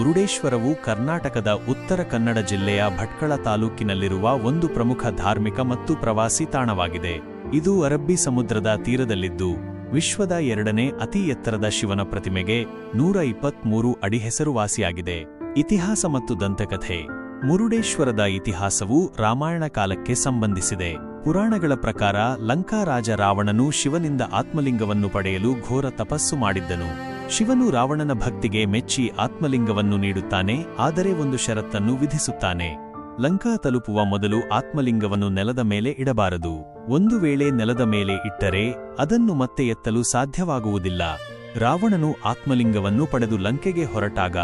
ಮುರುಡೇಶ್ವರವು ಕರ್ನಾಟಕದ ಉತ್ತರ ಕನ್ನಡ ಜಿಲ್ಲೆಯ ಭಟ್ಕಳ ತಾಲೂಕಿನಲ್ಲಿರುವ ಒಂದು ಪ್ರಮುಖ ಧಾರ್ಮಿಕ ಮತ್ತು ಪ್ರವಾಸಿ ತಾಣವಾಗಿದೆ. ಇದು ಅರಬ್ಬಿ ಸಮುದ್ರದ ತೀರದಲ್ಲಿದ್ದು, ವಿಶ್ವದ ಎರಡನೇ ಅತಿ ಎತ್ತರದ ಶಿವನ ಪ್ರತಿಮೆಗೆ ನೂರ ಇಪ್ಪತ್ಮೂರು ಅಡಿ ಹೆಸರುವಾಸಿಯಾಗಿದೆ. ಇತಿಹಾಸ ಮತ್ತು ದಂತಕಥೆ. ಮುರುಡೇಶ್ವರದ ಇತಿಹಾಸವು ರಾಮಾಯಣ ಕಾಲಕ್ಕೆ ಸಂಬಂಧಿಸಿದೆ. ಪುರಾಣಗಳ ಪ್ರಕಾರ ಲಂಕಾರಾಜ ರಾವಣನು ಶಿವನಿಂದ ಆತ್ಮಲಿಂಗವನ್ನು ಪಡೆಯಲು ಘೋರ ತಪಸ್ಸು ಮಾಡಿದ್ದನು. ಶಿವನು ರಾವಣನ ಭಕ್ತಿಗೆ ಮೆಚ್ಚಿ ಆತ್ಮಲಿಂಗವನ್ನು ನೀಡುತ್ತಾನೆ, ಆದರೆ ಒಂದು ಷರತ್ತನ್ನು ವಿಧಿಸುತ್ತಾನೆ. ಲಂಕಾ ತಲುಪುವ ಮೊದಲು ಆತ್ಮಲಿಂಗವನ್ನು ನೆಲದ ಮೇಲೆ ಇಡಬಾರದು. ಒಂದು ವೇಳೆ ನೆಲದ ಮೇಲೆ ಇಟ್ಟರೆ, ಅದನ್ನು ಮತ್ತೆ ಎತ್ತಲು ಸಾಧ್ಯವಾಗುವುದಿಲ್ಲ. ರಾವಣನು ಆತ್ಮಲಿಂಗವನ್ನು ಪಡೆದು ಲಂಕೆಗೆ ಹೊರಟಾಗ,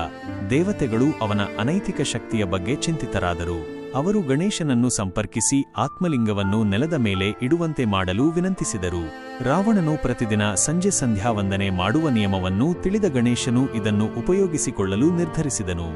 ದೇವತೆಗಳು ಅವನ ಅನೈತಿಕ ಶಕ್ತಿಯ ಬಗ್ಗೆ ಚಿಂತಿತರಾದರು. ಅವರು ಗಣೇಶನನ್ನು ಸಂಪರ್ಕಿಸಿ ಆತ್ಮಲಿಂಗವನ್ನು ನೆಲದ ಮೇಲೆ ಇಡುವಂತೆ ಮಾಡಲು ವಿನಂತಿಸಿದರು. ರಾವಣನು ಪ್ರತಿದಿನ ಸಂಜೆ ಸಂಧ್ಯಾವಂದನೆ ಮಾಡುವ ನಿಯಮವನ್ನು ತಿಳಿದ ಗಣೇಶನು ಇದನ್ನು ಉಪಯೋಗಿಸಿಕೊಳ್ಳಲು ನಿರ್ಧರಿಸಿದನು.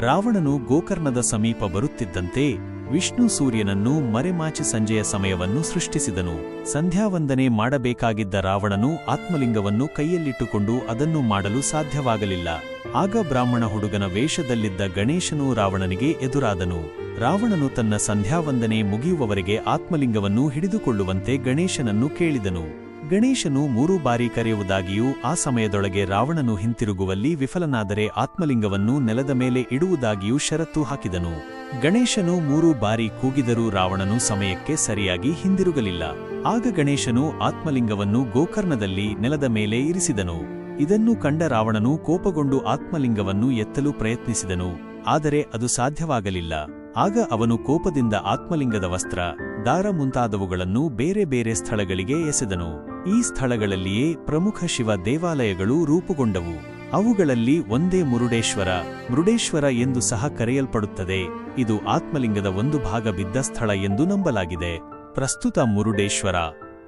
ರಾವಣನು ಗೋಕರ್ಣದ ಸಮೀಪ ಬರುತ್ತಿದ್ದಂತೆ ವಿಷ್ಣು ಸೂರ್ಯನನ್ನು ಮರೆಮಾಚಿ ಸಂಜೆಯ ಸಮಯವನ್ನು ಸೃಷ್ಟಿಸಿದನು. ಸಂಧ್ಯಾವಂದನೆ ಮಾಡಬೇಕಾಗಿದ್ದ ರಾವಣನು ಆತ್ಮಲಿಂಗವನ್ನು ಕೈಯಲ್ಲಿಟ್ಟುಕೊಂಡು ಅದನ್ನು ಮಾಡಲು ಸಾಧ್ಯವಾಗಲಿಲ್ಲ. ಆಗ ಬ್ರಾಹ್ಮಣ ಹುಡುಗನ ವೇಷದಲ್ಲಿದ್ದ ಗಣೇಶನು ರಾವಣನಿಗೆ ಎದುರಾದನು. ರಾವಣನು ತನ್ನ ಸಂಧ್ಯಾವಂದನೆ ಮುಗಿಯುವವರೆಗೆ ಆತ್ಮಲಿಂಗವನ್ನು ಹಿಡಿದುಕೊಳ್ಳುವಂತೆ ಗಣೇಶನನ್ನು ಕೇಳಿದನು. ಗಣೇಶನು ಮೂರು ಬಾರಿ ಕರೆಯುವುದಾಗಿಯೂ ಆ ಸಮಯದೊಳಗೆ ರಾವಣನು ಹಿಂತಿರುಗುವಲ್ಲಿ ವಿಫಲನಾದರೆ ಆತ್ಮಲಿಂಗವನ್ನು ನೆಲದ ಮೇಲೆ ಇಡುವುದಾಗಿಯೂ ಷರತ್ತು ಹಾಕಿದನು. ಗಣೇಶನು ಮೂರು ಬಾರಿ ಕೂಗಿದರೂ ರಾವಣನು ಸಮಯಕ್ಕೆ ಸರಿಯಾಗಿ ಹಿಂದಿರುಗಲಿಲ್ಲ. ಆಗ ಗಣೇಶನು ಆತ್ಮಲಿಂಗವನ್ನು ಗೋಕರ್ಣದಲ್ಲಿ ನೆಲದ ಮೇಲೆ ಇರಿಸಿದನು. ಇದನ್ನು ಕಂಡ ರಾವಣನು ಕೋಪಗೊಂಡು ಆತ್ಮಲಿಂಗವನ್ನು ಎತ್ತಲು ಪ್ರಯತ್ನಿಸಿದನು. ಆದರೆ ಅದು ಸಾಧ್ಯವಾಗಲಿಲ್ಲ. ಆಗ ಅವನು ಕೋಪದಿಂದ ಆತ್ಮಲಿಂಗದ ವಸ್ತ್ರ, ದಾರ ಮುಂತಾದವುಗಳನ್ನು ಬೇರೆ ಬೇರೆ ಸ್ಥಳಗಳಿಗೆ ಎಸೆದನು. ಈ ಸ್ಥಳಗಳಲ್ಲಿಯೇ ಪ್ರಮುಖ ಶಿವ ದೇವಾಲಯಗಳು ರೂಪುಗೊಂಡವು. ಅವುಗಳಲ್ಲಿ ಒಂದೇ ಮುರುಡೇಶ್ವರ ಮೃಡೇಶ್ವರ ಎಂದು ಸಹ ಕರೆಯಲ್ಪಡುತ್ತದೆ. ಇದು ಆತ್ಮಲಿಂಗದ ಒಂದು ಭಾಗ ಬಿದ್ದ ಸ್ಥಳ ಎಂದು ನಂಬಲಾಗಿದೆ. ಪ್ರಸ್ತುತ ಮುರುಡೇಶ್ವರ,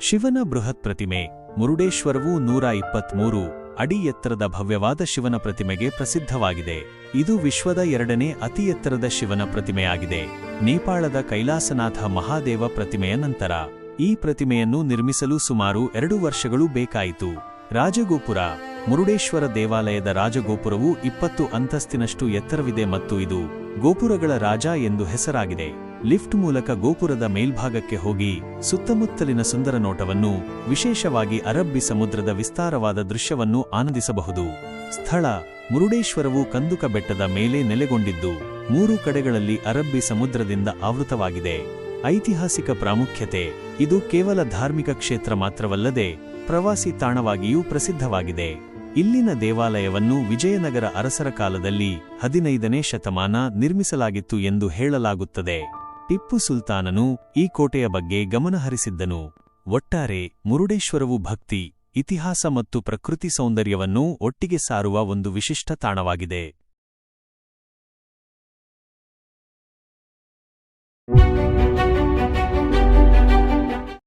ಶಿವನ ಬೃಹತ್ ಪ್ರತಿಮೆ, ಮುರುಡೇಶ್ವರವು ನೂರ ಇಪ್ಪತ್ಮೂರು ಅಡಿ ಎತ್ತರದ ಭವ್ಯವಾದ ಶಿವನ ಪ್ರತಿಮೆಗೆ ಪ್ರಸಿದ್ಧವಾಗಿದೆ. ಇದು ವಿಶ್ವದ ಎರಡನೇ ಅತಿ ಎತ್ತರದ ಶಿವನ ಪ್ರತಿಮೆಯಾಗಿದೆ. ನೇಪಾಳದ ಕೈಲಾಸನಾಥ ಮಹಾದೇವ ಪ್ರತಿಮೆಯ ನಂತರ. ಈ ಪ್ರತಿಮೆಯನ್ನು ನಿರ್ಮಿಸಲು ಸುಮಾರು ಎರಡು ವರ್ಷಗಳು ಬೇಕಾಯಿತು. ರಾಜಗೋಪುರ, ಮುರುಡೇಶ್ವರ ದೇವಾಲಯದ ರಾಜಗೋಪುರವು ಇಪ್ಪತ್ತು ಅಂತಸ್ತಿನಷ್ಟು ಎತ್ತರವಿದೆ ಮತ್ತು ಇದು ಗೋಪುರಗಳ ರಾಜ ಎಂದು ಹೆಸರಾಗಿದೆ. ಲಿಫ್ಟ್ ಮೂಲಕ ಗೋಪುರದ ಮೇಲ್ಭಾಗಕ್ಕೆ ಹೋಗಿ ಸುತ್ತಮುತ್ತಲಿನ ಸುಂದರ ನೋಟವನ್ನು, ವಿಶೇಷವಾಗಿ ಅರಬ್ಬಿ ಸಮುದ್ರದ ವಿಸ್ತಾರವಾದ ದೃಶ್ಯವನ್ನು ಆನಂದಿಸಬಹುದು. ಸ್ಥಳ, ಮುರುಡೇಶ್ವರವು ಕಂದುಕ ಬೆಟ್ಟದ ಮೇಲೆ ನೆಲೆಗೊಂಡಿದ್ದು, ಮೂರು ಕಡೆಗಳಲ್ಲಿ ಅರಬ್ಬಿ ಸಮುದ್ರದಿಂದ ಆವೃತವಾಗಿದೆ. ಐತಿಹಾಸಿಕ ಪ್ರಾಮುಖ್ಯತೆ, ಇದು ಕೇವಲ ಧಾರ್ಮಿಕ ಕ್ಷೇತ್ರ ಮಾತ್ರವಲ್ಲದೆ, ಪ್ರವಾಸಿ ತಾಣವಾಗಿಯೂ ಪ್ರಸಿದ್ಧವಾಗಿದೆ. ಇಲ್ಲಿನ ದೇವಾಲಯವನ್ನು ವಿಜಯನಗರ ಅರಸರ ಕಾಲದಲ್ಲಿ ಹದಿನೈದನೇ ಶತಮಾನ ನಿರ್ಮಿಸಲಾಗಿತ್ತು ಎಂದು ಹೇಳಲಾಗುತ್ತದೆ. ಟಿಪ್ಪು ಸುಲ್ತಾನನು ಈ ಕೋಟೆಯ ಬಗ್ಗೆ ಗಮನಹರಿಸಿದ್ದನು. ಒಟ್ಟಾರೆ, ಮುರುಡೇಶ್ವರವು ಭಕ್ತಿ, ಇತಿಹಾಸ ಮತ್ತು ಪ್ರಕೃತಿ ಸೌಂದರ್ಯವನ್ನು ಒಟ್ಟಿಗೆ ಸಾರುವ ಒಂದು ವಿಶಿಷ್ಟ ತಾಣವಾಗಿದೆ.